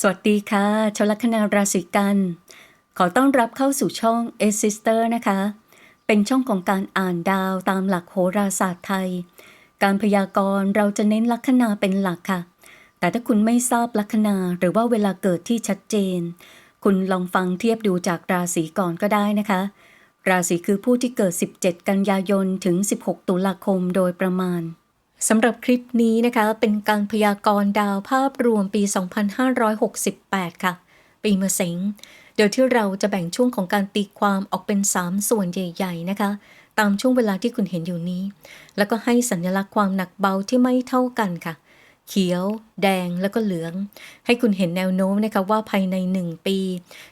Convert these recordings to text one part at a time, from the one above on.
สวัสดีค่ะ ชลคนาราศีกัน ขอต้อนรับเข้าสู่ช่อง a s i s t e r นะคะ เป็นช่องของการอ่านดาวตามหลักโหราศาสตร์ไทย การพยากรณ์เราจะเน้นลัคนาเป็นหลักค่ะ แต่ถ้าคุณไม่ทราบลัคนาหรือว่าเวลาเกิดที่ชัดเจน คุณลองฟังเทียบดูจากราศีก่อนก็ได้นะคะ ราศีคือผู้ที่เกิด 17 กันยายนถึง 16 ตุลาคมโดยประมาณ สำหรับคลิปนี้นะคะเป็นการพยากรณ์ดาวภาพรวมปี 2568 ค่ะ ปีมะเสงโดยที่เราจะแบ่งช่วงของการตีความออกเป็น 3 ส่วนใหญ่ ๆ นะคะ ตามช่วงเวลาที่คุณเห็นอยู่นี้ แล้วก็ให้สัญลักษณ์ความหนักเบาที่ไม่เท่ากันค่ะ เขียว แดงแล้วก็เหลือง ให้คุณเห็นแนวโน้มนะคะว่าภายใน 1 ปี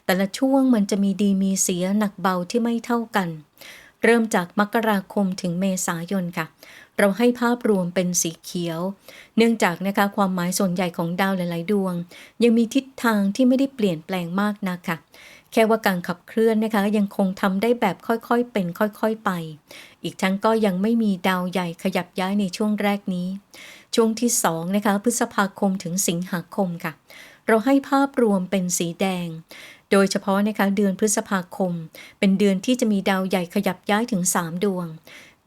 แต่ละช่วงมันจะมีดีมีเสียหนักเบาที่ไม่เท่ากัน เริ่มจากมกราคมถึงเมษายนค่ะ เราให้ภาพรวมเป็นสีเขียว เนื่องจากนะคะความหมายส่วนใหญ่ของดาวหลาย ๆ ดวง ยังมีทิศทางที่ไม่ได้เปลี่ยนแปลงมากนักค่ะแค่ว่าการขับเคลื่อนนะคะยังคงทำได้แบบค่อยๆเป็นค่อยๆไป อีกทั้งก็ยังไม่มีดาวใหญ่ขยับย้ายในช่วงแรกนี้ ช่วงที่2นะคะพฤษภาคมถึงสิงหาคมค่ะ เราให้ภาพรวมเป็นสีแดงโดยเฉพาะนะคะเดือนพฤษภาคม เป็นเดือนที่จะมีดาวใหญ่ขยับย้ายถึง 3 ดวง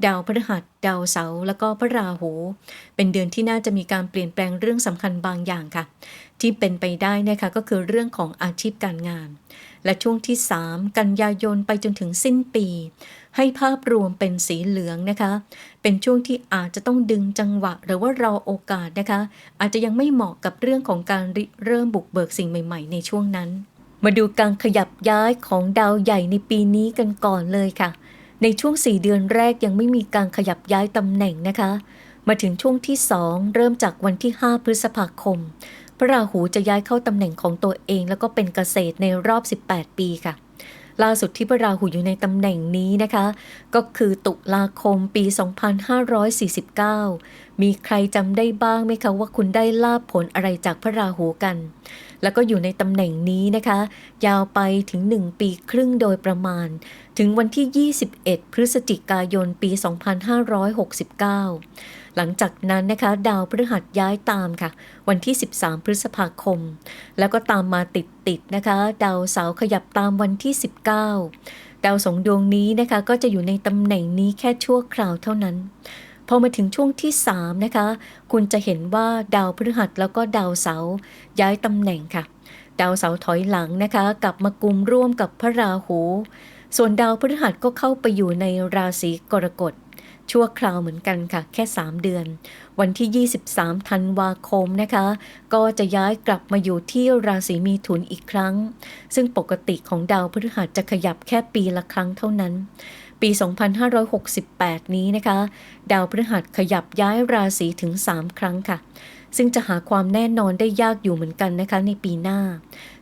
ดาวพฤหัส ดาวเสาร์แล้วก็พระราหู เป็นเดือนที่น่าจะมีการเปลี่ยนแปลงเรื่องสำคัญบางอย่างค่ะ ที่เป็นไปได้นะคะก็คือเรื่องของอาชีพการงาน และช่วงที่ 3 กันยายนไปจนถึงสิ้นปี ให้ภาพรวมเป็นสีเหลืองนะคะ เป็นช่วงที่อาจจะต้องดึงจังหวะ หรือว่ารอโอกาสนะคะ อาจจะยังไม่เหมาะกับเรื่องของการริเริ่มบุกเบิกสิ่งใหม่ ๆ ในช่วงนั้น มาดูการขยับย้ายของดาวใหญ่ในปีนี้กันก่อนเลยค่ะ ในช่วง 4 เดือนแรกยังไม่มีการขยับย้ายตำแหน่งนะคะ มาถึงช่วงที่2เริ่มจากวันที่ 5 พฤษภาคม พระราหูจะย้ายเข้าตำแหน่งของตัวเอง แล้วก็เป็นเกษตรในรอบ 18 ปีค่ะ ล่าสุดที่พระราหูอยู่ในตำแหน่งนี้นะคะ ก็คือตุลาคมปี 2549 มีใครจำได้บ้างไหมคะว่าคุณได้ลาบผลอะไรจากพระราหูกัน แล้วก็อยู่ในตำแหน่งนี้นะคะ ยาวไปถึง 1 ปีครึ่งโดยประมาณ ถึงวันที่ 21 พฤศจิกายนปี 2569 หลังจากนั้นนะคะดาวพฤหัสย้ายตามค่ะ วันที่ 13 พฤษภาคม แล้วก็ตามมาติดๆนะคะ ดาวเสาร์ขยับตามวันที่ 19 ดาวสองดวงนี้นะคะก็จะอยู่ในตำแหน่งนี้แค่ชั่วคราวเท่านั้นพอมาถึงช่วงที่ 3 นะคะ คุณจะเห็นว่าดาวพฤหัสแล้วก็ดาวเสาร์ย้ายตำแหน่งค่ะ ดาวเสาร์ถอยหลังนะคะ กลับมากุมร่วมกับพระราหู ส่วนดาวพฤหัสก็เข้าไปอยู่ในราศีกรกฎ ชั่วคราวเหมือนกันค่ะ แค่ 3 เดือน วันที่ 23 ธันวาคมนะคะ ก็จะย้ายกลับมาอยู่ที่ราศีมีถุนอีกครั้ง ซึ่งปกติของดาวพฤหัสจะขยับแค่ปีละครั้งเท่านั้น ปี 2568 นี้นะคะ ดาวพฤหัสขยับย้ายราศีถึง 3 ครั้งค่ะ ซึ่งจะหาความแน่นอนได้ยากอยู่เหมือนกันนะคะในปีหน้า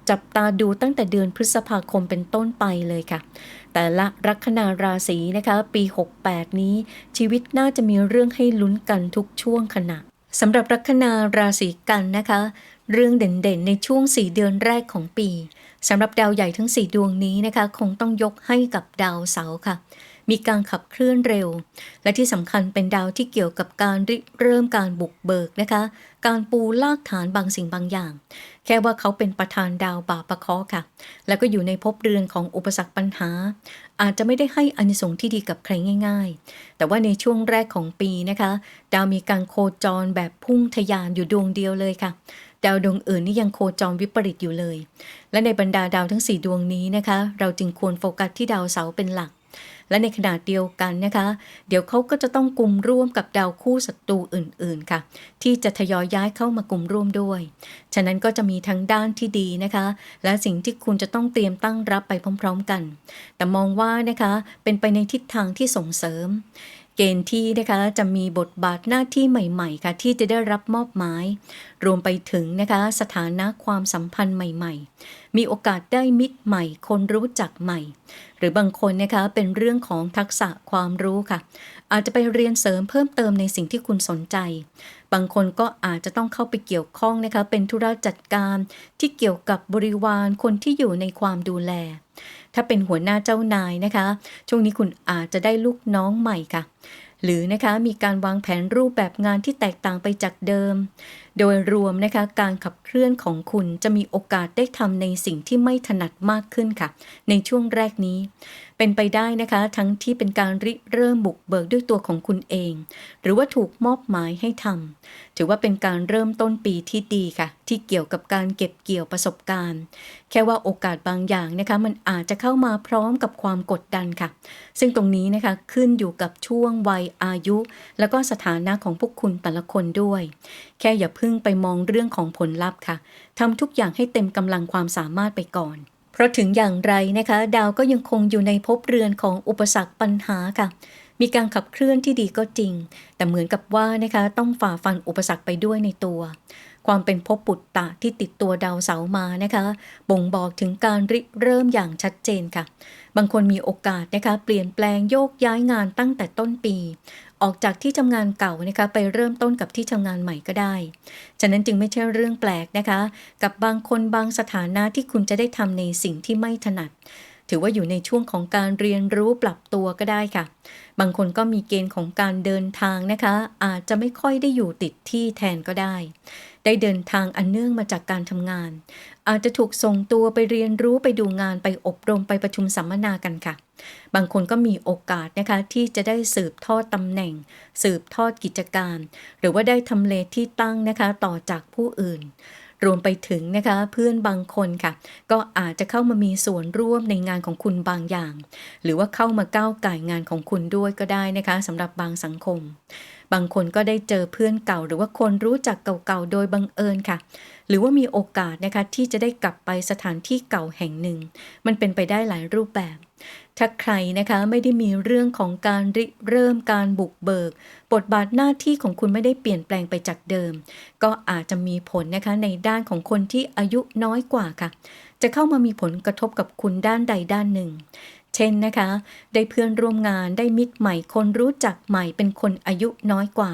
จับตาดูตั้งแต่เดือนพฤษภาคมเป็นต้นไปเลยค่ะ แต่ละลัคนาราศีนะคะ ปี 68 นี้ ชีวิตน่าจะมีเรื่องให้ลุ้นกันทุกช่วงขณะสำหรับลัคนาราศีกันนะคะ เรื่องเด่นๆ ในช่วง 4 เดือนแรกของปีสำหรับดาวใหญ่ทั้ง 4 ดวงนี้นะคะ คงต้องยกให้กับดาวเสาร์ค่ะ มีการขับเคลื่อนเร็ว และที่สำคัญเป็นดาวที่เกี่ยวกับการริเริ่มการบุกเบิกนะคะ การปูลากฐานบางสิ่งบางอย่าง แค่ว่าเขาเป็นประธานดาวบาปะเคาะค่ะ แล้วก็อยู่ในภพเรือนของอุปสรรคปัญหา อาจจะไม่ได้ให้อานิสงส์ที่ดีกับใครง่าย ๆ แต่ว่าในช่วงแรกของปีนะคะ ดาวมีการโคจรแบบพุ่งทะยานอยู่ดวงเดียวเลยค่ะดาวดวงอื่นนี่ยังโคจรวิปริตอยู่เลย และในบรรดาดาวทั้ง 4 ดวงนี้นะคะ เราจึงควรโฟกัสที่ดาวเสาร์เป็นหลัก และในขณะเดียวกันนะคะ เดี๋ยวเขาก็จะต้องกลุ่มร่วมกับดาวคู่ศัตรูอื่นๆค่ะ ที่จะทยอยย้ายเข้ามากลุ่มร่วมด้วย ฉะนั้นก็จะมีทั้งด้านที่ดีนะคะ และสิ่งที่คุณจะต้องเตรียมตั้งรับไปพร้อม ๆ กัน แต่มองว่านะคะเป็นไปในทิศทางที่ส่งเสริม เกณฑ์ที่นะคะจะมีบทบาทหน้าที่ใหม่ ๆ ค่ะ ที่จะได้รับมอบหมาย รวมไปถึงนะคะสถานะความสัมพันธ์ใหม่ ๆ มีโอกาสได้มิตรใหม่ คนรู้จักใหม่ หรือบางคนนะคะเป็นเรื่องของทักษะความรู้ค่ะ อาจจะไปเรียนเสริมเพิ่มเติมในสิ่งที่คุณสนใจ บางคนก็อาจจะต้องเข้าไปเกี่ยวข้องนะคะ เป็นธุระจัดการที่เกี่ยวกับบริวารคนที่อยู่ในความดูแล ถ้าเป็นหัวหน้าเจ้านายนะคะ ช่วงนี้คุณอาจจะได้ลูกน้องใหม่ค่ะ หรือนะคะมีการวางแผนรูปแบบงานที่แตกต่างไปจากเดิม โดยรวมนะคะการขับเคลื่อนของคุณจะมีโอกาสได้ทำในสิ่งที่ไม่ถนัดมากขึ้นค่ะ ในช่วงแรกนี้ เป็นไปได้นะคะ ทั้งที่เป็นการริเริ่มบุกเบิกด้วยตัวของคุณเอง หรือว่าถูกมอบหมายให้ทำถือว่าเป็นการเริ่มต้นปีที่ดีค่ะ ที่เกี่ยวกับการเก็บเกี่ยวประสบการณ์ แค่ว่าโอกาสบางอย่างนะคะ มันอาจจะเข้ามาพร้อมกับความกดดันค่ะ ซึ่งตรงนี้นะคะขึ้นอยู่กับช่วงวัยอายุ แล้วก็สถานะของพวกคุณแต่ละคนด้วย แค่อย่าเพิ่งไปมองเรื่องของผลลัพธ์ค่ะทำทุกอย่างให้เต็มกำลังความสามารถไปก่อน เพราะถึงอย่างไรนะคะ ดาวก็ยังคงอยู่ในภพเรือนของอุปสรรคปัญหาค่ะ มีการขับเคลื่อนที่ดีก็จริง แต่เหมือนกับว่านะคะต้องฝ่าฟันอุปสรรคไปด้วยในตัว ความเป็นภพปุตตะที่ติดตัวดาวเสาร์มานะคะ บ่งบอกถึงการริเริ่มอย่างชัดเจนค่ะ บางคนมีโอกาสนะคะเปลี่ยนแปลงโยกย้ายงานตั้งแต่ต้นปี ออกจากที่ทำงานเก่านะคะไปเริ่มต้นกับที่ทำงานใหม่ก็ได้ ฉะนั้นจึงไม่ใช่เรื่องแปลกนะคะ กับบางคนบางสถานะที่คุณจะได้ทำในสิ่งที่ไม่ถนัด ถือว่าอยู่ในช่วงของการเรียนรู้ปรับตัวก็ได้ค่ะ บางคนก็มีเกณฑ์ของการเดินทางนะคะ อาจจะไม่ค่อยได้อยู่ติดที่แทนก็ได้ ได้เดินทางอันเนื่องมาจากการทำงาน อาจจะถูกส่งตัวไปเรียนรู้ไปดูงานไปอบรมไปประชุมสัมมนากันค่ะ บางคนก็มีโอกาสนะคะที่จะได้สืบทอดตำแหน่ง สืบทอดกิจการ หรือว่าได้ทำเลที่ตั้งนะคะต่อจากผู้อื่นรวมไปถึงนะคะเพื่อนบางคนค่ะ ก็อาจจะเข้ามามีส่วนร่วมในงานของคุณบางอย่าง หรือว่าเข้ามาก้าวไก่งานของคุณด้วยก็ได้นะคะสำหรับบางสังคม บางคนก็ได้เจอเพื่อนเก่า หรือว่าคนรู้จักเก่าๆ โดยบังเอิญค่ะ หรือว่ามีโอกาสนะคะที่จะได้กลับไปสถานที่เก่าแห่งหนึ่ง มันเป็นไปได้หลายรูปแบบ ถ้าใครนะคะไม่ได้มีเรื่องของการริเริ่มการบุกเบิก บทบาทหน้าที่ของคุณไม่ได้เปลี่ยนแปลงไปจากเดิม ก็อาจจะมีผลนะคะในด้านของคนที่อายุน้อยกว่าค่ะจะเข้ามามีผลกระทบกับคุณด้านใดด้านหนึ่ง เช่นนะคะ ได้เพื่อนร่วมงานได้มิตรใหม่คนรู้จักใหม่เป็นคนอายุน้อยกว่า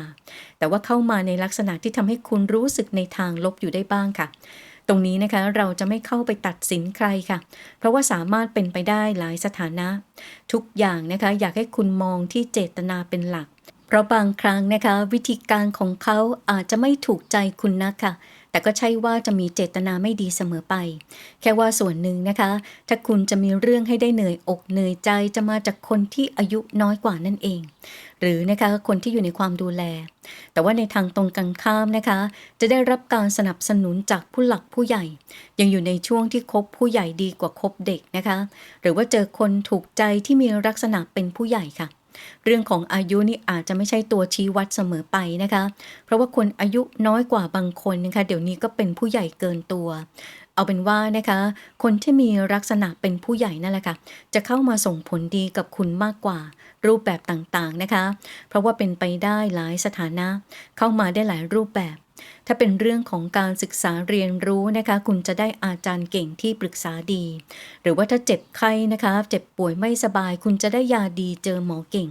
แต่ว่าเข้ามาในลักษณะที่ทำให้คุณรู้สึกในทางลบอยู่ได้บ้างค่ะ ตรงนี้นะคะเราจะไม่เข้าไปตัดสินใครค่ะ เพราะว่าสามารถเป็นไปได้หลายสถานะ ทุกอย่างนะคะอยากให้คุณมองที่เจตนาเป็นหลัก เพราะบางครั้งนะคะ วิธีการของเขาอาจจะไม่ถูกใจคุณนักค่ะ แต่ก็ใช่ว่าจะมีเจตนาไม่ดีเสมอไป แค่ว่าส่วนหนึ่งนะคะ ถ้าคุณจะมีเรื่องให้ได้เหนื่อยอกเหนื่อยใจจะมาจากคนที่อายุน้อยกว่านั่นเอง หรือนะคะคนที่อยู่ในความดูแล แต่ว่าในทางตรงกันข้ามนะคะ จะได้รับการสนับสนุนจากผู้หลักผู้ใหญ่ ยังอยู่ในช่วงที่คบผู้ใหญ่ดีกว่าคบเด็กนะคะ หรือว่าเจอคนถูกใจที่มีลักษณะเป็นผู้ใหญ่ค่ะ เรื่องของอายุนี่อาจจะไม่ใช่ตัวชี้วัดเสมอไปนะคะ เพราะว่าคนอายุน้อยกว่าบางคนนะคะเดี๋ยวนี้ก็เป็นผู้ใหญ่เกินตัว เอาเป็นว่านะคะ คนที่มีลักษณะเป็นผู้ใหญ่นั่นแหละค่ะจะเข้ามาส่งผลดีกับคุณมากกว่า รูปแบบต่างๆนะคะ เพราะว่าเป็นไปได้หลายสถานะ เข้ามาได้หลายรูปแบบ ถ้าเป็นเรื่องของการศึกษาเรียนรู้นะคะ คุณจะได้อาจารย์เก่งที่ปรึกษาดี หรือว่าถ้าเจ็บไข้นะคะ เจ็บป่วยไม่สบาย คุณจะได้ยาดีเจอหมอเก่ง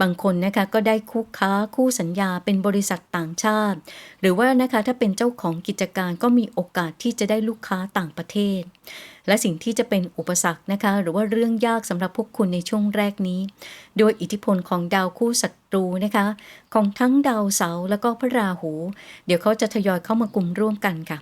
บางคนนะคะก็ได้คู่ค้าคู่สัญญาเป็นบริษัทต่างชาติ หรือว่านะคะถ้าเป็นเจ้าของกิจการก็มีโอกาสที่จะได้ลูกค้าต่างประเทศ และสิ่งที่จะเป็นอุปสรรคนะคะ หรือว่าเรื่องยากสำหรับพวกคุณในช่วงแรกนี้ โดยอิทธิพลของดาวคู่ศัตรูนะคะ ของทั้งดาวเสาร์แล้วก็พระราหู เดี๋ยวเขาจะทยอยเข้ามากลุ่มร่วมกันค่ะ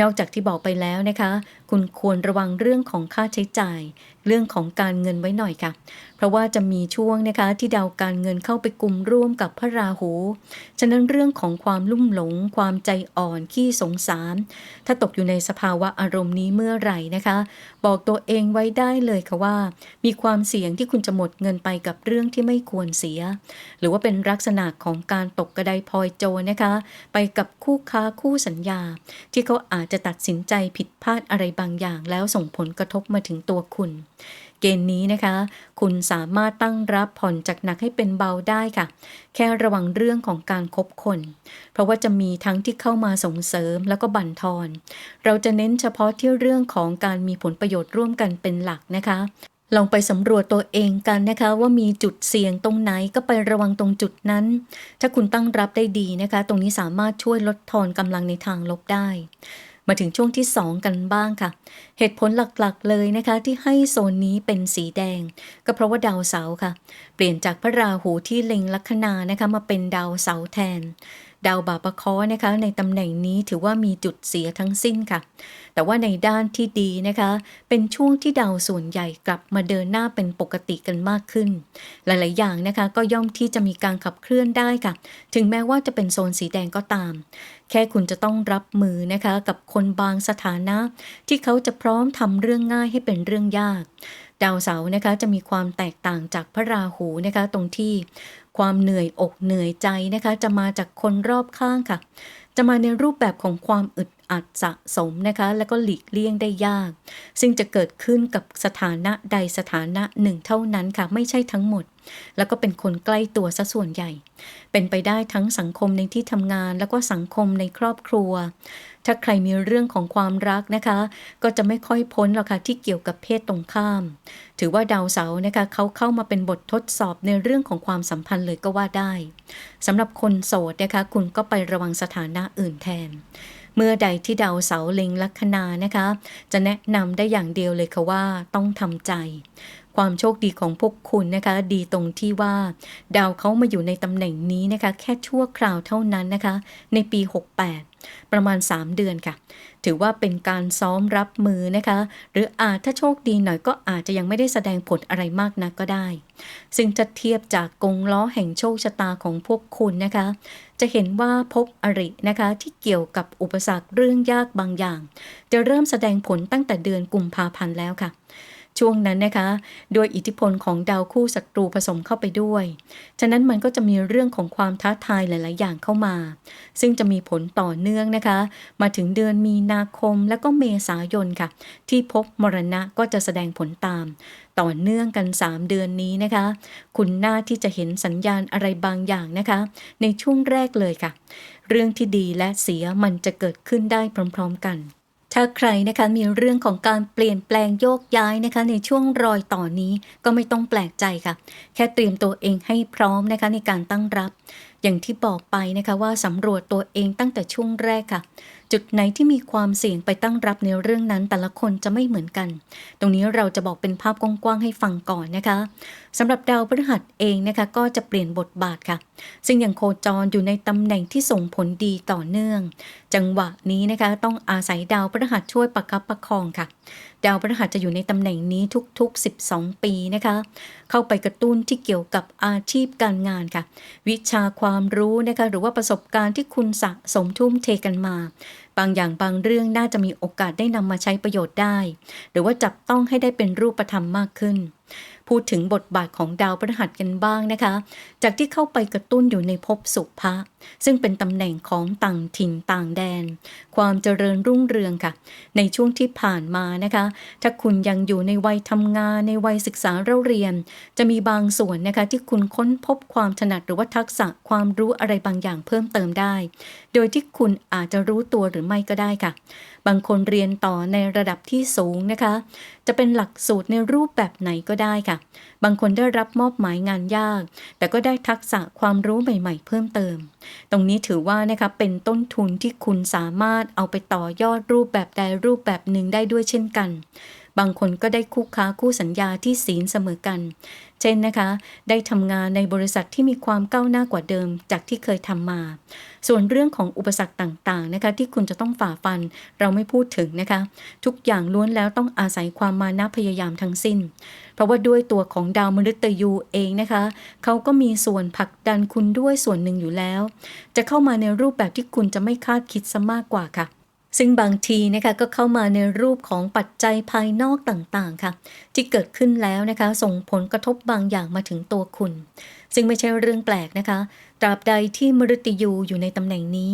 นอกจากที่บอกไปแล้วนะคะ คุณควรระวังเรื่องของค่าใช้จ่าย เรื่องของการเงินไว้หน่อยค่ะ เพราะว่าจะมีช่วงนะคะที่ดาวการเงินเข้าไปกลุ่มร่วมกับพระราหู ฉะนั้นเรื่องของความลุ่มหลง ความใจอ่อนขี้สงสาร ถ้าตกอยู่ในสภาวะอารมณ์นี้เมื่อไหร่นะคะ บอกตัวเองไว้ได้เลยค่ะว่า มีความเสี่ยงที่คุณจะหมดเงินไปกับเรื่องที่ไม่ควรเสีย หรือว่าเป็นลักษณะของการตกกระไดพลอยโจรนะคะ ไปกับคู่ค้าคู่สัญญา ที่เขาอาจจะตัดสินใจผิดพลาดอะไรบางอย่าง แล้วส่งผลกระทบมาถึงตัวคุณ เกณฑ์นี้นะคะ คุณสามารถตั้งรับผ่อนจากหนักให้เป็นเบาได้ค่ะ แค่ระวังเรื่องของการคบคน เพราะว่าจะมีทั้งที่เข้ามาส่งเสริมแล้วก็บั่นทอน เราจะเน้นเฉพาะที่เรื่องของการมีผลประโยชน์ร่วมกันเป็นหลักนะคะลองไปสำรวจตัวเองกันนะคะ ว่ามีจุดเสี่ยงตรงไหนก็ไประวังตรงจุดนั้น ถ้าคุณตั้งรับได้ดีนะคะ ตรงนี้สามารถช่วยลดทอนกำลังในทางลบได้ มาถึงช่วงที่ 2 กันบ้างค่ะ เหตุผลหลักๆเลยนะคะที่ให้โซนนี้เป็นสีแดง ก็เพราะว่าดาวเสาร์ค่ะ เปลี่ยนจากพระราหูที่เล็งลัคนานะคะมาเป็นดาวเสาร์แทน ดาวบาปะเคอนะคะในตำแหน่งนี้ถือว่ามีจุดเสียทั้งสิ้นค่ะ แต่ว่าในด้านที่ดีนะคะ เป็นช่วงที่ดาวส่วนใหญ่กลับมาเดินหน้าเป็นปกติกันมากขึ้น หลาย ๆ อย่างนะคะก็ย่อมที่จะมีการขับเคลื่อนได้ค่ะ ถึงแม้ว่าจะเป็นโซนสีแดงก็ตาม แค่คุณจะต้องรับมือนะคะกับคนบางสถานะ ที่เขาจะพร้อมทำเรื่องง่ายให้เป็นเรื่องยากดาวเสาร์นะคะจะมีความแตกต่างจากพระราหูนะคะ ตรงที่ ความเหนื่อยอกเหนื่อยใจนะคะ จะมาจากคนรอบข้างค่ะ จะมาในรูปแบบของความอึดอัดสะสมนะคะ แล้วก็หลีกเลี่ยงได้ยาก ซึ่งจะเกิดขึ้นกับสถานะใดสถานะหนึ่งเท่านั้นค่ะ ไม่ใช่ทั้งหมด แล้วก็เป็นคนใกล้ตัวซะส่วนใหญ่ เป็นไปได้ทั้งสังคมในที่ทำงาน แล้วก็สังคมในครอบครัว ถ้าใครมีเรื่องของความรักนะคะ ก็จะไม่ค่อยพ้นหรอกค่ะที่เกี่ยวกับเพศตรงข้าม ถือว่าดาวเสาร์นะคะเขาเข้ามาเป็นบททดสอบในเรื่องของความสัมพันธ์เลยก็ว่าได้สำหรับคนโสดนะคะคุณก็ไประวังสถานะอื่นแทน เมื่อใดที่ดาวเสาร์เล็งลัคนานะคะ จะแนะนำได้อย่างเดียวเลยค่ะว่าต้องทำใจ ความโชคดีของพวกคุณนะคะ ดีตรงที่ว่า ดาวเขามาอยู่ในตำแหน่งนี้นะคะ แค่ชั่วคราวเท่านั้นนะคะ ในปี 68 ประมาณ 3 เดือนค่ะ ถือว่าเป็นการซ้อมรับมือนะคะ หรืออาจถ้าโชคดีหน่อยก็อาจจะยังไม่ได้แสดงผลอะไรมากนักก็ได้ ซึ่งจะเทียบจากกงล้อแห่งโชคชะตาของพวกคุณนะคะ จะเห็นว่าพบอรินะคะที่เกี่ยวกับอุปสรรคเรื่องยากบางอย่าง จะเริ่มแสดงผลตั้งแต่เดือนกุมภาพันธ์แล้วค่ะ ช่วงนั้นนะคะโดยอิทธิพลของดาวคู่ศัตรูผสมเข้าไปด้วย ฉะนั้นมันก็จะมีเรื่องของความท้าทายหลาย ๆ อย่างเข้ามา ซึ่งจะมีผลต่อเนื่องนะคะ มาถึงเดือนมีนาคมและก็เมษายนค่ะ ที่พบมรณะก็จะแสดงผลตาม ต่อเนื่องกัน 3 เดือนนี้นะคะ คุณน่าที่จะเห็นสัญญาณอะไรบางอย่างนะคะ ในช่วงแรกเลยค่ะ เรื่องที่ดีและเสียมันจะเกิดขึ้นได้พร้อม ๆ กัน ถ้าใครนะคะมีเรื่องของการเปลี่ยนแปลงโยกย้ายนะคะ ในช่วงรอยต่อนนี้ก็ไม่ต้องแปลกใจค่ะ แค่เตรียมตัวเองให้พร้อมนะคะในการตั้งรับ อย่างที่บอกไปนะคะว่าสำรวจตัวเองตั้งแต่ช่วงแรกค่ะ จุดไหนที่มีความเสี่ยงไปตั้งรับในเรื่องนั้นแต่ละคนจะไม่เหมือนกัน ตรงนี้เราจะบอกเป็นภาพกว้างๆให้ฟังก่อนนะคะสำหรับดาวพฤหัสเองนะคะก็จะเปลี่ยนบทบาทค่ะ ซึ่งยังโคจรอยู่ในตำแหน่งที่ส่งผลดีต่อเนื่อง จังหวะนี้นะคะต้องอาศัยดาวพฤหัสช่วยประคับประคองค่ะ ดาวพฤหัสจะอยู่ในตำแหน่งนี้ทุกๆ 12 ปีนะคะ เข้าไปกระตุ้นที่เกี่ยวกับอาชีพการงานค่ะ วิชาความรู้นะคะหรือว่าประสบการณ์ที่คุณสะสมทุ่มเทกันมา บางอย่างบางเรื่องน่าจะมีโอกาสได้นำมาใช้ประโยชน์ได้ หรือว่าจับต้องให้ได้เป็นรูปธรรมมากขึ้น พูดถึงบทบาทของดาวพฤหัสกันบ้างนะคะ จากที่เข้าไปกระตุ้นอยู่ในภพสุภะซึ่งเป็นตำแหน่งของต่างถิ่นต่างแดน ความเจริญรุ่งเรืองค่ะ ในช่วงที่ผ่านมานะคะ ถ้าคุณยังอยู่ในวัยทำงานในวัยศึกษาเราเรียน จะมีบางส่วนนะคะที่คุณค้นพบความถนัดหรือว่าทักษะความรู้อะไรบางอย่างเพิ่มเติมได้ โดยที่คุณอาจจะรู้ตัวหรือไม่ก็ได้ค่ะบางคนเรียนต่อในระดับที่สูงนะคะ จะเป็นหลักสูตรในรูปแบบไหนก็ได้ค่ะ บางคนได้รับมอบหมายงานยาก แต่ก็ได้ทักษะความรู้ใหม่ ๆ เพิ่มเติม ตรงนี้ถือว่านะคะเป็นต้นทุนที่คุณสามารถเอาไปต่อยอดรูปแบบใดรูปแบบหนึ่งได้ด้วยเช่นกันบางคนก็ได้คู่ค้าคู่สัญญาที่ศีลเสมอกัน เช่นนะคะ ได้ทำงานในบริษัทที่มีความก้าวหน้ากว่าเดิมจากที่เคยทำมา ส่วนเรื่องของอุปสรรคต่างๆนะคะที่คุณจะต้องฝ่าฟันเราไม่พูดถึงนะคะ ทุกอย่างล้วนแล้วต้องอาศัยความมานะพยายามทั้งสิ้น เพราะว่าด้วยตัวของดาวมฤตยูเองนะคะเขาก็มีส่วนผลักดันคุณด้วยส่วนหนึ่งอยู่แล้ว จะเข้ามาในรูปแบบที่คุณจะไม่คาดคิดซะมากกว่าค่ะซึ่งบางทีนะคะก็เข้ามาในรูปของปัจจัยภายนอกต่างๆค่ะ ที่เกิดขึ้นแล้วนะคะ ส่งผลกระทบบางอย่างมาถึงตัวคุณ ซึ่งไม่ใช่เรื่องแปลกนะคะ ตราบใดที่มฤตยูอยู่ในตำแหน่งนี้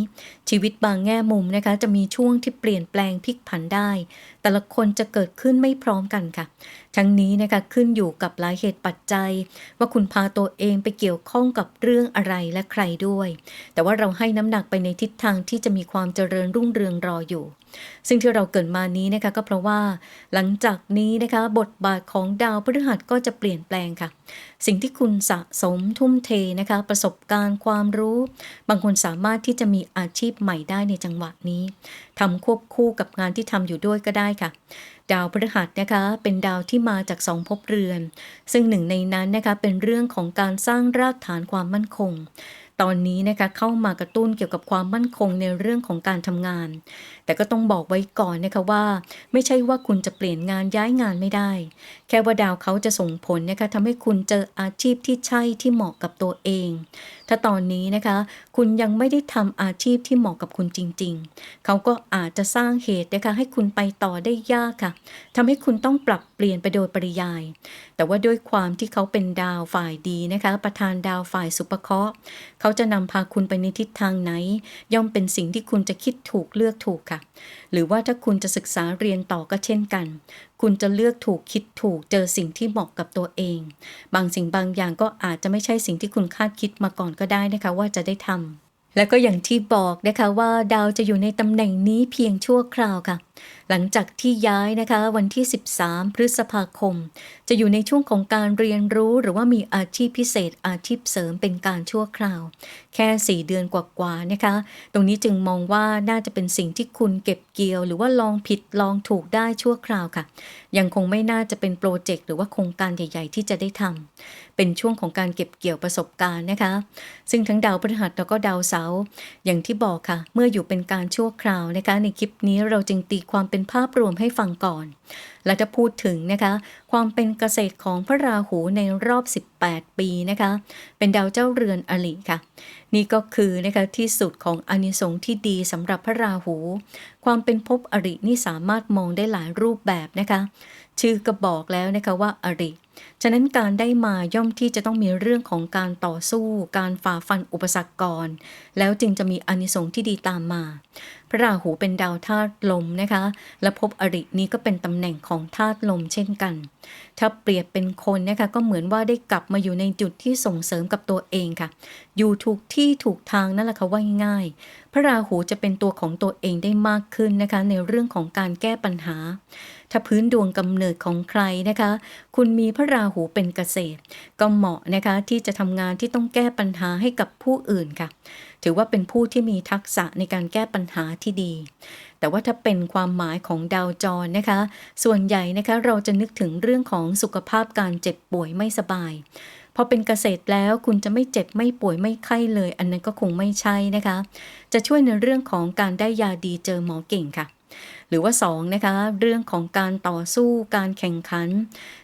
ชีวิตบางแง่มุมนะคะจะมีช่วงที่เปลี่ยนแปลงพลิกผันได้ แต่ละคนจะเกิดขึ้นไม่พร้อมกันค่ะ ทั้งนี้นะคะขึ้นอยู่กับหลายเหตุปัจจัย ว่าคุณพาตัวเองไปเกี่ยวข้องกับเรื่องอะไรและใครด้วย แต่ว่าเราให้น้ำหนักไปในทิศทางที่จะมีความเจริญรุ่งเรืองรออยู่ ซึ่งที่เราเกรินมานี้นะคะก็เพราะว่า หลังจากนี้นะคะบทบาทของดาวพฤหัสก็จะเปลี่ยนแปลงค่ะ สิ่งที่คุณสะสมทุ่มเทนะคะ ประสบการณ์ความรู้ บางคนสามารถที่จะมีอาชีพใหม่ได้ในจังหวะนี้ทำควบคู่กับงานที่ทำอยู่ด้วยก็ได้ค่ะ ดาวพฤหัสนะคะเป็นดาวที่มาจากสองภพเรือน ซึ่งหนึ่งในนั้นนะคะเป็นเรื่องของการสร้างรากฐานความมั่นคง ตอนนี้นะคะเข้ามากระตุ้นเกี่ยวกับความมั่นคงในเรื่องของการทำงาน แต่ก็ต้องบอกไว้ก่อนนะคะว่า ไม่ใช่ว่าคุณจะเปลี่ยนงานย้ายงานไม่ได้ แค่ว่าดาวเขาจะส่งผลนะคะทำให้คุณเจออาชีพที่ใช่ที่เหมาะกับตัวเอง ถ้าตอนนี้นะคะ คุณยังไม่ได้ทำอาชีพที่เหมาะกับคุณจริง ๆ เขาก็อาจจะสร้างเหตุนะคะ ให้คุณไปต่อได้ยากค่ะทำให้คุณต้องปรับเปลี่ยนไปโดยปริยาย แต่ว่าด้วยความที่เขาเป็นดาวฝ่ายดีนะคะ ประธานดาวฝ่ายสุปเคราะห์เขาจะนำพาคุณไปในทิศทางไหน ย่อมเป็นสิ่งที่คุณจะคิดถูกเลือกถูกค่ะ หรือว่าถ้าคุณจะศึกษาเรียนต่อก็เช่นกัน คุณจะเลือกถูกคิดถูกเจอสิ่งที่เหมาะกับตัวเอง บางสิ่งบางอย่างก็อาจจะไม่ใช่สิ่งที่คุณคาดคิดมาก่อนก็ได้นะคะว่าจะได้ทำและก็อย่างที่บอกนะคะว่าดาวจะอยู่ในตำแหน่งนี้เพียงชั่วคราวค่ะ หลังจากที่ย้ายนะคะวันที่ 13 พฤษภาคม จะอยู่ในช่วงของการเรียนรู้หรือว่ามีอาชีพพิเศษอาชีพเสริมเป็นการชั่วคราว แค่ 4 เดือนกว่าๆนะคะ ตรงนี้จึงมองว่าน่าจะเป็นสิ่งที่คุณเก็บเกี่ยว หรือว่าลองผิดลองถูกได้ชั่วคราวค่ะ ยังคงไม่น่าจะเป็นโปรเจกต์หรือว่าโครงการใหญ่ ๆ ที่จะได้ทำเป็นช่วงของการเก็บเกี่ยวประสบการณ์นะคะ ซึ่งทั้งดาวพฤหัสแล้วก็ดาวเสาร์อย่างที่บอกค่ะ เมื่ออยู่เป็นการชั่วคราวนะคะ ในคลิปนี้เราจึงตีความเป็นภาพรวมให้ฟังก่อน และจะพูดถึงนะคะ ความเป็นเกษตรของพระราหูในรอบ 18 ปีนะคะ เป็นดาวเจ้าเรือนอลิค่ะ นี่ก็คือนะคะที่สุดของอนิสงส์ที่ดีสำหรับพระราหู ความเป็นภพอรินี่สามารถมองได้หลายรูปแบบนะคะ ชื่อก็บอกแล้วนะคะว่าอริฉะนั้นการได้มาย่อมที่จะต้องมีเรื่องของการต่อสู้ การฝ่าฟันอุปสรรคก่อน แล้วจึงจะมีอนิสงส์ที่ดีตามมา ราหูเป็นดาวธาตุลมนะคะ และภพอรินี้ก็เป็นตำแหน่งของธาตุลมเช่นกัน ถ้าเปรียบเป็นคนนะคะก็เหมือนว่าได้กลับมาอยู่ในจุดที่ส่งเสริมกับตัวเองค่ะ อยู่ถูกที่ถูกทางนั่นแหละค่ะว่าง่าย พระราหูจะเป็นตัวของตัวเองได้มากขึ้นนะคะ ในเรื่องของการแก้ปัญหา ถ้าพื้นดวงกำเนิดของใครนะคะ คุณมีพระราหูเป็นเกษตร ก็เหมาะนะคะที่จะทำงานที่ต้องแก้ปัญหาให้กับผู้อื่นค่ะถือว่าเป็นผู้ที่มีทักษะในการแก้ปัญหาที่ดี แต่ว่าถ้าเป็นความหมายของดาวจรนะคะ ส่วนใหญ่นะคะเราจะนึกถึงเรื่องของสุขภาพการเจ็บป่วยไม่สบายพอเป็นเกษตรแล้วคุณจะไม่เจ็บไม่ป่วยไม่ไข้เลย อันนั้นก็คงไม่ใช่นะคะ จะช่วยในเรื่องของการได้ยาดีเจอหมอเก่งค่ะ หรือว่า2นะคะเรื่องของการต่อสู้การแข่งขัน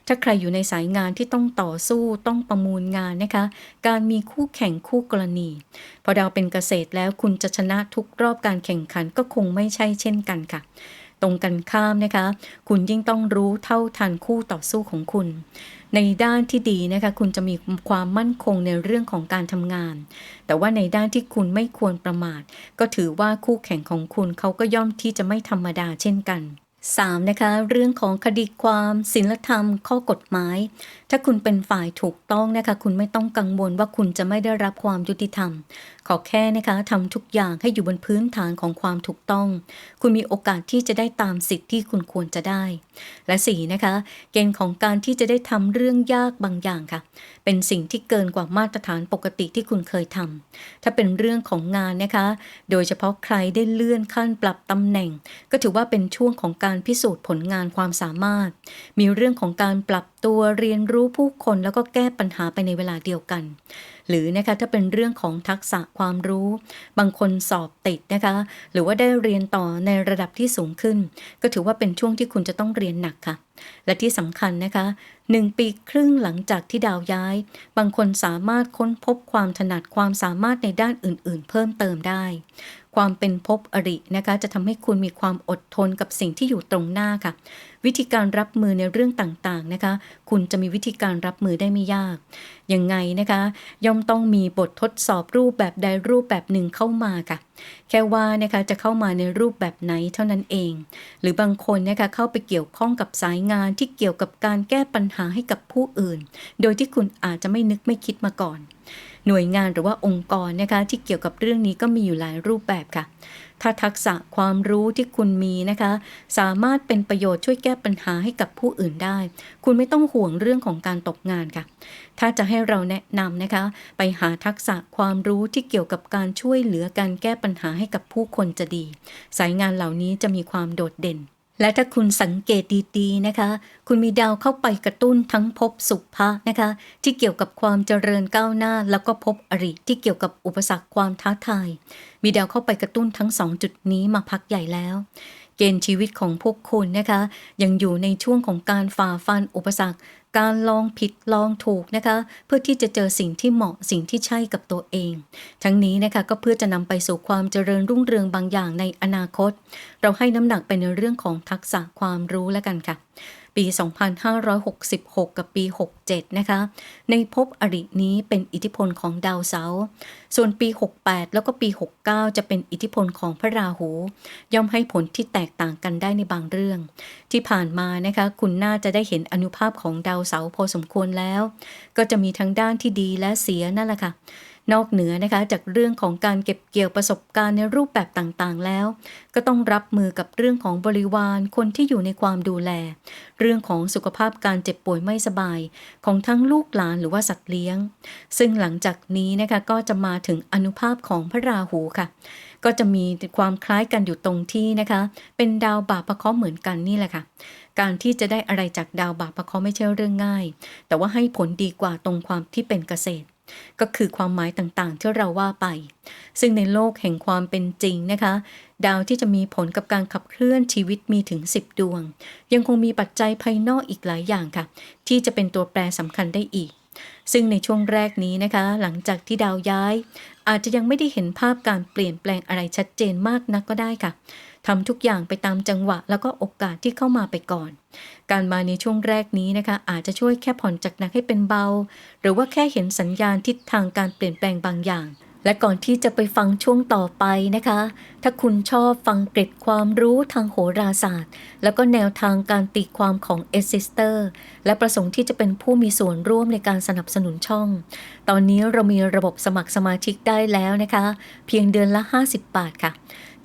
ถ้าใครอยู่ในสายงานที่ต้องต่อสู้ต้องประมูลงานนะคะการมีคู่แข่งคู่กรณี พอดาวเป็นเกษตรแล้วคุณจะชนะทุกรอบการแข่งขันก็คงไม่ใช่เช่นกันค่ะ ตรงกันข้ามนะคะ คุณยิ่งต้องรู้เท่าทันคู่ต่อสู้ของคุณ ในด้านที่ดีนะคะ คุณจะมีความมั่นคงในเรื่องของการทำงาน แต่ว่าในด้านที่คุณไม่ควรประมาท ก็ถือว่าคู่แข่งของคุณเขาก็ย่อมที่จะไม่ธรรมดาเช่นกัน 3. นะคะ เรื่องของคดีความศีลธรรม ข้อกฎหมาย ถ้าคุณเป็นฝ่ายถูกต้องนะคะ คุณไม่ต้องกังวลว่าคุณจะไม่ได้รับความยุติธรรม ขอแค่นะคะทำทุกอย่างให้อยู่บนพื้นฐานของความถูกต้อง คุณมีโอกาสที่จะได้ตามสิทธิ์ที่คุณควรจะได้ และ4นะคะ เกณฑ์ของการที่จะได้ทำเรื่องยากบางอย่างค่ะ เป็นสิ่งที่เกินกว่ามาตรฐานปกติที่คุณเคยทำถ้าเป็นเรื่องของงานนะคะ โดยเฉพาะใครได้เลื่อนขั้นปรับตำแหน่ง ก็ถือว่าเป็นช่วงของการพิสูจน์ผลงานความสามารถ มีเรื่องของการปรับ ตัวเรียนรู้ผู้คนแล้วก็แก้ปัญหาไปในเวลาเดียวกัน หรือนะคะถ้าเป็นเรื่องของทักษะความรู้ บางคนสอบติดนะคะ หรือว่าได้เรียนต่อในระดับที่สูงขึ้น ก็ถือว่าเป็นช่วงที่คุณจะต้องเรียนหนักค่ะ และที่สำคัญนะคะหนึ่งปีครึ่งหลังจากที่ดาวย้าย บางคนสามารถค้นพบความถนัดความสามารถในด้านอื่น ๆ เพิ่มเติมได้ ความเป็นภพอรินะคะจะทำให้คุณมีความอดทนกับสิ่งที่อยู่ตรงหน้าค่ะ วิธีการรับมือในเรื่องต่างๆนะคะ คุณจะมีวิธีการรับมือได้ไม่ยากยังไงนะคะ ย่อมต้องมีบททดสอบรูปแบบใดรูปแบบหนึ่งเข้ามาค่ะ แค่ว่านะคะจะเข้ามาในรูปแบบไหนเท่านั้นเอง หรือบางคนนะคะเข้าไปเกี่ยวข้องกับสายงานที่เกี่ยวกับการแก้ปัญหาให้กับผู้อื่น โดยที่คุณอาจจะไม่นึกไม่คิดมาก่อน หน่วยงานหรือว่าองค์กรนะคะที่เกี่ยวกับเรื่องนี้ก็มีอยู่หลายรูปแบบค่ะ ถ้าทักษะความรู้ที่คุณมีนะคะ สามารถเป็นประโยชน์ช่วยแก้ปัญหาให้กับผู้อื่นได้ คุณไม่ต้องห่วงเรื่องของการตกงานค่ะ ถ้าจะให้เราแนะนำนะคะ ไปหาทักษะความรู้ที่เกี่ยวกับการช่วยเหลือการแก้ปัญหาให้กับผู้คนจะดี สายงานเหล่านี้จะมีความโดดเด่น และถ้าคุณสังเกตดีๆนะคะ คุณมีดาวเข้าไปกระตุ้นทั้งภพสุภะนะคะ ที่เกี่ยวกับความเจริญก้าวหน้า แล้วก็ภพอริที่เกี่ยวกับอุปสรรคความท้าทาย มีดาวเข้าไปกระตุ้นทั้งสองจุดนี้มาพักใหญ่แล้ว เกณฑ์ชีวิตของพวกคุณนะคะ ยังอยู่ในช่วงของการฝ่าฟันอุปสรรค การลองผิดลองถูกนะคะ เพื่อที่จะเจอสิ่งที่เหมาะสิ่งที่ใช่กับตัวเอง ทั้งนี้นะคะก็เพื่อจะนำไปสู่ความเจริญรุ่งเรืองบางอย่างในอนาคต เราให้น้ำหนักไปในเรื่องของทักษะความรู้แล้วกันค่ะ ปี 2566 กับปี 67 นะคะ ในภพอรินี้เป็นอิทธิพลของดาวเสาร์ส่วนปี 68 แล้วก็ปี 69 จะเป็นอิทธิพลของพระราหู ย่อมให้ผลที่แตกต่างกันได้ในบางเรื่อง ที่ผ่านมานะคะคุณน่าจะได้เห็นอนุภาพของดาวเสาร์พอสมควรแล้ว ก็จะมีทั้งด้านที่ดีและเสียนั่นแหละค่ะ นอกเหนือนะคะจากเรื่องของการเก็บเกี่ยวประสบการณ์ในรูปแบบต่างๆ แล้ว ก็ต้องรับมือกับเรื่องของบริวารคนที่อยู่ในความดูแล เรื่องของสุขภาพการเจ็บป่วยไม่สบาย ของทั้งลูกหลานหรือว่าสัตว์เลี้ยง ซึ่งหลังจากนี้นะคะก็จะมาถึงอนุภาพของพระราหูค่ะ ก็จะมีความคล้ายกันอยู่ตรงที่นะคะ เป็นดาวบาปะเคาะเหมือนกันนี่แหละค่ะการที่จะได้อะไรจากดาวบาปะเคาะไม่ใช่เรื่องง่าย แต่ว่าให้ผลดีกว่าตรงความที่เป็นเกษตร ก็คือความหมายต่างๆ ที่เราว่าไป ซึ่งในโลกแห่งความเป็นจริงนะคะ ดาวที่จะมีผลกับการขับเคลื่อนชีวิตมีถึง 10 ดวง ยังคงมีปัจจัยภายนอกอีกหลายอย่างค่ะ ที่จะเป็นตัวแปรสำคัญได้อีก ซึ่งในช่วงแรกนี้นะคะ หลังจากที่ดาวย้าย อาจจะยังไม่ได้เห็นภาพการเปลี่ยนแปลงอะไรชัดเจนมากนักก็ได้ค่ะ ทำทุกอย่างไปตามจังหวะ แล้วก็โอกาสที่เข้ามาไปก่อน การมาในช่วงแรกนี้นะคะ อาจจะช่วยแค่ผ่อนจากหนักให้เป็นเบา หรือว่าแค่เห็นสัญญาณทิศทางการเปลี่ยนแปลงบางอย่างและก่อนที่จะไปฟังช่วงต่อไปนะคะ ถ้าคุณชอบฟังเกร็ดความรู้ทางโหราศาสตร์ แล้วก็แนวทางการตีความของเอซิสเตอร์และประสงค์ที่จะเป็นผู้มีส่วนร่วมในการสนับสนุนช่อง ตอนนี้เรามีระบบสมัครสมาชิกได้แล้วนะคะ เพียงเดือนละ 50 บาทค่ะ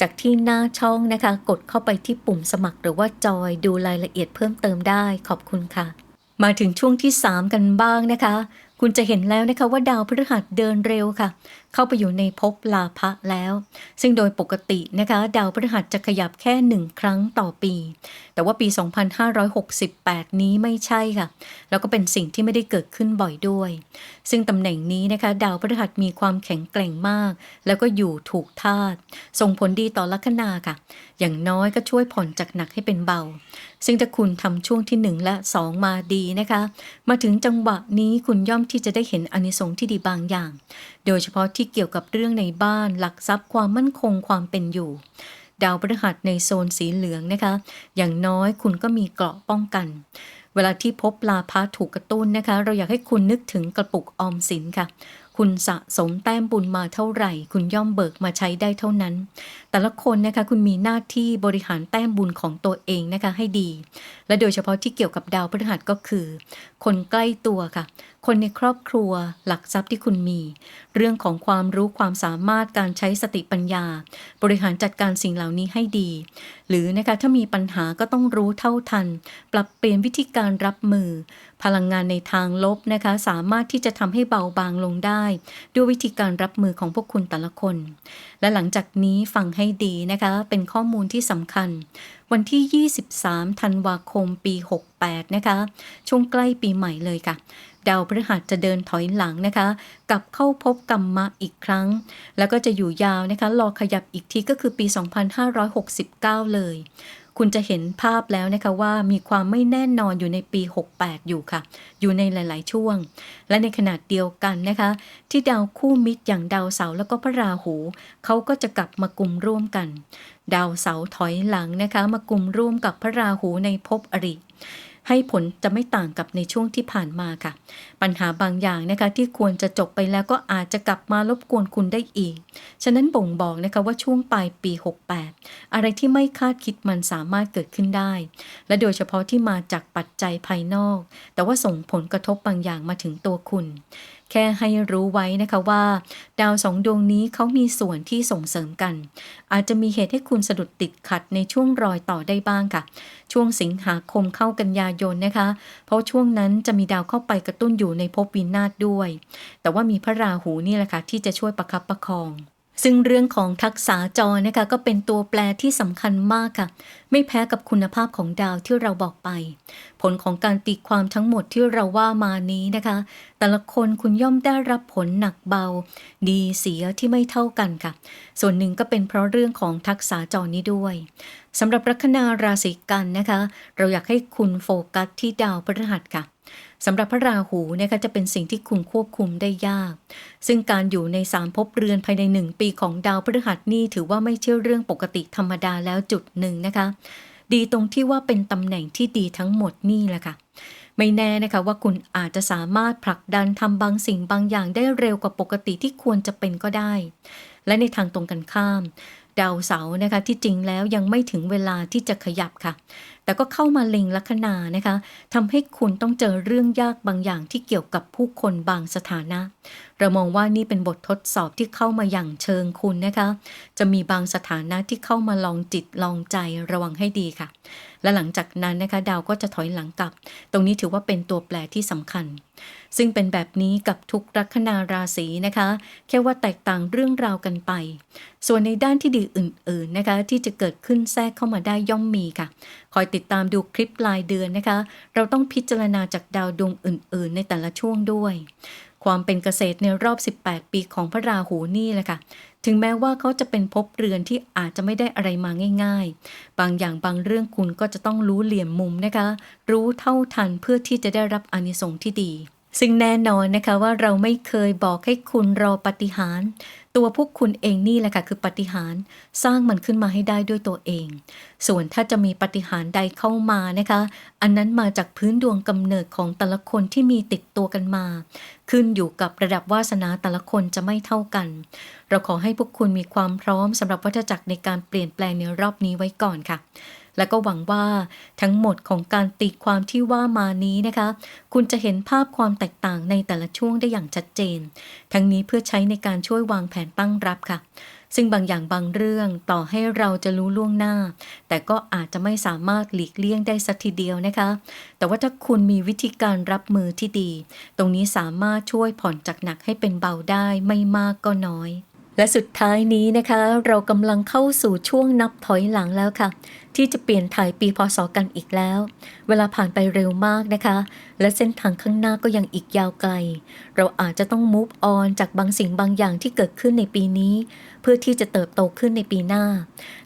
จากที่หน้าช่องนะคะ กดเข้าไปที่ปุ่มสมัครหรือว่าจอยดูรายละเอียดเพิ่มเติมได้ขอบคุณค่ะ มาถึงช่วงที่ 3 กันบ้างนะคะ คุณจะเห็นแล้วนะคะว่าดาวพฤหัสเดินเร็วค่ะเข้าไปอยู่ในภพลาภะแล้ว ซึ่งโดยปกตินะคะดาวพฤหัสจะขยับแค่หนึ่งครั้งต่อปี แต่ว่าปี 2568 นี้ไม่ใช่ค่ะ แล้วก็เป็นสิ่งที่ไม่ได้เกิดขึ้นบ่อยด้วย ซึ่งตำแหน่งนี้นะคะดาวพฤหัสมีความแข็งแกร่งมาก แล้วก็อยู่ถูกธาตุส่งผลดีต่อลัคนาค่ะ อย่างน้อยก็ช่วยผ่อนจากหนักให้เป็นเบา ซึ่งถ้าคุณทำช่วงที่ 1 และ 2 มาดีนะคะ มาถึงจังหวะนี้คุณย่อมที่จะได้เห็นอนิสงส์ที่ดีบางอย่าง โดยเฉพาะที่เกี่ยวกับเรื่องในบ้าน หลักทรัพย์ความมั่นคงความเป็นอยู่ ดาวพฤหัสในโซนสีเหลืองนะคะ อย่างน้อยคุณก็มีเกราะป้องกัน เวลาที่พบลาพาถูกกระตุ้นนะคะ เราอยากให้คุณนึกถึงกระปุกออมสินค่ะ คุณสะสมแต้มบุญมาเท่าไหร่ คุณย่อมเบิกมาใช้ได้เท่านั้น แต่ละคนนะคะคุณมีหน้าที่บริหารแต้มบุญของตัวเองนะคะให้ดี และโดยเฉพาะที่เกี่ยวกับดาวพฤหัสก็คือ คนใกล้ตัวค่ะ คนในครอบครัวหลักทรัพย์ที่คุณมี เรื่องของความรู้ความสามารถการใช้สติปัญญา บริหารจัดการสิ่งเหล่านี้ให้ดี หรือนะคะถ้ามีปัญหาก็ต้องรู้เท่าทัน ปรับเปลี่ยนวิธีการรับมือ พลังงานในทางลบนะคะ สามารถที่จะทำให้เบาบางลงได้ ด้วยวิธีการรับมือของพวกคุณแต่ละคน และหลังจากนี้ฟังให้ดีนะคะ เป็นข้อมูลที่สำคัญ วันที่ 23 ธันวาคมปี 68 นะคะ ช่วงใกล้ปีใหม่เลยค่ะดาวพฤหัสจะเดินถอยหลังนะคะ กลับเข้าพบกรรมะอีกครั้ง แล้วก็จะอยู่ยาวนะคะ รอขยับอีกทีก็คือปี 2569 เลย คุณจะเห็นภาพแล้วนะคะว่ามีความไม่แน่นอนอยู่ในปี 68 อยู่ค่ะ อยู่ในหลาย ๆ ช่วง และในขณะเดียวกันนะคะ ที่ดาวคู่มิตรอย่างดาวเสาร์แล้วก็พระราหูเขาก็จะกลับมากลุ่มร่วมกัน ดาวเสาร์ถอยหลังนะคะ มากลุ่มร่วมกับพระราหูในภพอริ ให้ผลจะไม่ต่างกับในช่วงที่ผ่านมาค่ะ ปัญหาบางอย่างนะคะที่ควรจะจบไปแล้วก็อาจจะกลับมารบกวนคุณได้อีก ฉะนั้นบ่งบอกนะคะว่าช่วงปลายปี 68 อะไรที่ไม่คาดคิดมันสามารถเกิดขึ้นได้ และโดยเฉพาะที่มาจากปัจจัยภายนอก แต่ว่าส่งผลกระทบบางอย่างมาถึงตัวคุณ แค่ให้รู้ไว้นะคะว่า ดาวสองดวงนี้เขามีส่วนที่ส่งเสริมกัน อาจจะมีเหตุให้คุณสะดุดติดขัดในช่วงรอยต่อได้บ้างค่ะ ช่วงสิงหาคมเข้ากันยายนนะคะ เพราะช่วงนั้นจะมีดาวเข้าไปกระตุ้นอยู่ในภพวินาศด้วย แต่ว่ามีพระราหูนี่แหละค่ะที่จะช่วยประคับประคอง ซึ่งเรื่องของทักษะจอนะคะก็เป็นตัวแปรที่สำคัญมากค่ะ ไม่แพ้กับคุณภาพของดาวที่เราบอกไป ผลของการตีความทั้งหมดที่เราว่ามานี้นะคะ แต่ละคนคุณย่อมได้รับผลหนักเบา ดีเสียที่ไม่เท่ากันค่ะ ส่วนหนึ่งก็เป็นเพราะเรื่องของทักษะจอนี้ด้วยสำหรับลัคนาราศีกันนะคะ เราอยากให้คุณโฟกัสที่ดาวพฤหัสค่ะ สำหรับพระราหูนะคะจะเป็นสิ่งที่คุณควบคุมได้ยาก ซึ่งการอยู่ในสามภพเรือนภายในหนึ่งปีของดาวพฤหัสนี่ถือว่าไม่ใช่เรื่องปกติธรรมดาแล้วจุดหนึ่งนะคะ ดีตรงที่ว่าเป็นตำแหน่งที่ดีทั้งหมดนี่แหละค่ะไม่แน่นะคะว่าคุณอาจจะสามารถผลักดันทำบางสิ่งบางอย่างได้เร็วกว่าปกติที่ควรจะเป็นก็ได้ และในทางตรงกันข้าม ดาวเสาร์นะคะที่จริงแล้วยังไม่ถึงเวลาที่จะขยับค่ะ แต่ก็เข้ามาเล็งลัคนานะคะทำให้คุณต้องเจอเรื่องยากบางอย่างที่เกี่ยวกับผู้คนบางสถานะ เรามองว่านี่เป็นบททดสอบที่เข้ามาอย่างเชิงคุณนะคะ จะมีบางสถานะที่เข้ามาลองจิตลองใจระวังให้ดีค่ะ และหลังจากนั้นนะคะดาวก็จะถอยหลังกลับ ตรงนี้ถือว่าเป็นตัวแปรที่สำคัญ ซึ่งเป็นแบบนี้กับทุกลัคนาราศีนะคะ แค่ว่าแตกต่างเรื่องราวกันไป ส่วนในด้านที่ดีอื่น ๆนะคะ ที่จะเกิดขึ้นแทรกเข้ามาได้ย่อมมีค่ะ คอยติดติดตามดูคลิปรายเดือนนะคะ เราต้องพิจารณาจากดาวดวงอื่น ๆ ในแต่ละช่วงด้วย ความเป็นเกษตรในรอบ 18 ปีของพระราหูนี่แหละค่ะถึงแม้ว่าเขาจะเป็นภพเรือนที่อาจจะไม่ได้อะไรมาง่าย ๆ บางอย่างบางเรื่องคุณก็จะต้องรู้เหลี่ยมมุมนะคะ รู้เท่าทันเพื่อที่จะได้รับอานิสงส์ที่ดีซึ่งแน่นอนนะคะว่าเราไม่เคยบอกให้คุณรอปฏิหาร ตัวพวกคุณเองนี่แหละค่ะคือปฏิหารสร้างมันขึ้นมาให้ได้ด้วยตัวเอง ส่วนถ้าจะมีปฏิหารใดเข้ามานะคะ อันนั้นมาจากพื้นดวงกำเนิดของแต่ละคนที่มีติดตัวกันมา ขึ้นอยู่กับระดับวาสนาแต่ละคนจะไม่เท่ากัน เราขอให้พวกคุณมีความพร้อมสำหรับวัฏจักรในการเปลี่ยนแปลงในรอบนี้ไว้ก่อนค่ะ และก็หวังว่าทั้งหมดของการตีความที่ว่ามานี้นะคะ คุณจะเห็นภาพความแตกต่างในแต่ละช่วงได้อย่างชัดเจน ทั้งนี้เพื่อใช้ในการช่วยวางแผนตั้งรับค่ะ ซึ่งบางอย่างบางเรื่องต่อให้เราจะรู้ล่วงหน้า แต่ก็อาจจะไม่สามารถหลีกเลี่ยงได้สักทีเดียวนะคะ แต่ว่าถ้าคุณมีวิธีการรับมือที่ดี ตรงนี้สามารถช่วยผ่อนจากหนักให้เป็นเบาได้ไม่มากก็น้อยและสุดท้ายนี้นะคะ เรากำลังเข้าสู่ช่วงนับถอยหลังแล้วค่ะ ที่จะเปลี่ยนถ่ายปีพศกันอีกแล้ว เวลาผ่านไปเร็วมากนะคะ และเส้นทางข้างหน้าก็ยังอีกยาวไกล เราอาจจะต้อง move on จากบางสิ่งบางอย่างที่เกิดขึ้นในปีนี้ เพื่อที่จะเติบโตขึ้นในปีหน้า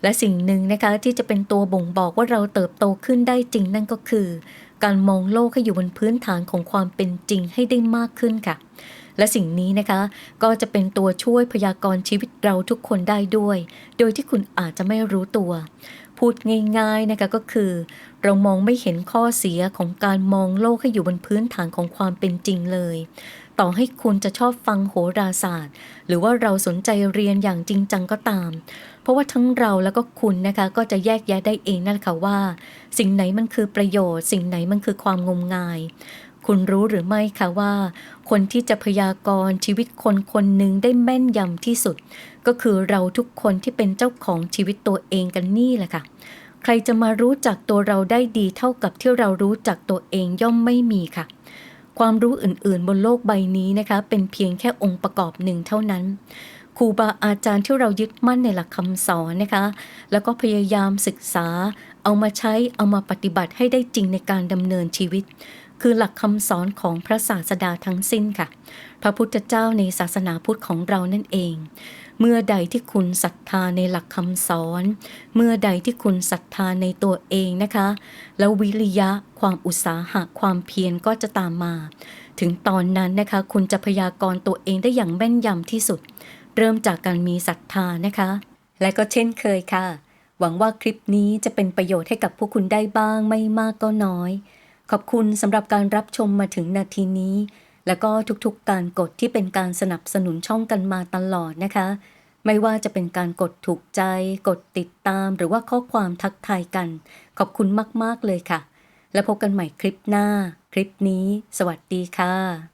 และสิ่งหนึ่งนะคะที่จะเป็นตัวบ่งบอกว่าเราเติบโตขึ้นได้จริงนั่นก็คือ การมองโลกให้อยู่บนพื้นฐานของความเป็นจริงให้ได้มากขึ้นค่ะและสิ่งนี้นะคะก็จะเป็นตัวช่วยพยากรณ์ชีวิตเราทุกคนได้ด้วย โดยที่คุณอาจจะไม่รู้ตัว พูดง่ายๆนะคะก็คือ เรามองไม่เห็นข้อเสียของการมองโลกให้อยู่บนพื้นฐานของความเป็นจริงเลย ต่อให้คุณจะชอบฟังโหราศาสตร์ หรือว่าเราสนใจเรียนอย่างจริงจังก็ตาม เพราะว่าทั้งเราแล้วก็คุณนะคะก็จะแยกแยะได้เองนั่นแหละค่ะว่า สิ่งไหนมันคือประโยชน์ สิ่งไหนมันคือความงมงาย คุณรู้หรือไม่คะว่า คนที่จะพยากรณ์ชีวิตคนคนหนึ่งได้แม่นยำที่สุด ก็คือเราทุกคนที่เป็นเจ้าของชีวิตตัวเองกันนี่แหละค่ะใครจะมารู้จักตัวเราได้ดีเท่ากับที่เรารู้จักตัวเองย่อมไม่มีค่ะ ความรู้อื่นๆ บนโลกใบนี้นะคะ เป็นเพียงแค่องค์ประกอบหนึ่งเท่านั้นครูบาอาจารย์ที่เรายึดมั่นในหลักคำสอนนะคะ แล้วก็พยายามศึกษา เอามาใช้เอามาปฏิบัติให้ได้จริงในการดำเนินชีวิต คือหลักคำสอนของพระศาสดาทั้งสิ้นค่ะ พระพุทธเจ้าในศาสนาพุทธของเรานั่นเอง เมื่อใดที่คุณศรัทธาในหลักคำสอน เมื่อใดที่คุณศรัทธาในตัวเองนะคะ แล้ววิริยะความอุตสาหะความเพียรก็จะตามมา ถึงตอนนั้นนะคะ คุณจะพยากรณ์ตัวเองได้อย่างแม่นยำที่สุด เริ่มจากการมีศรัทธานะคะ และก็เช่นเคยค่ะ หวังว่าคลิปนี้จะเป็นประโยชน์ให้กับพวกคุณได้บ้างไม่มากก็น้อย ขอบคุณสำหรับการรับชมมาถึงนาทีนี้ แล้วก็ทุกๆการกดที่เป็นการสนับสนุนช่องกันมาตลอดนะคะ ไม่ว่าจะเป็นการกดถูกใจ กดติดตามหรือว่าข้อความทักทายกัน ขอบคุณมากๆเลยค่ะ แล้วพบกันใหม่คลิปหน้า คลิปนี้ สวัสดีค่ะ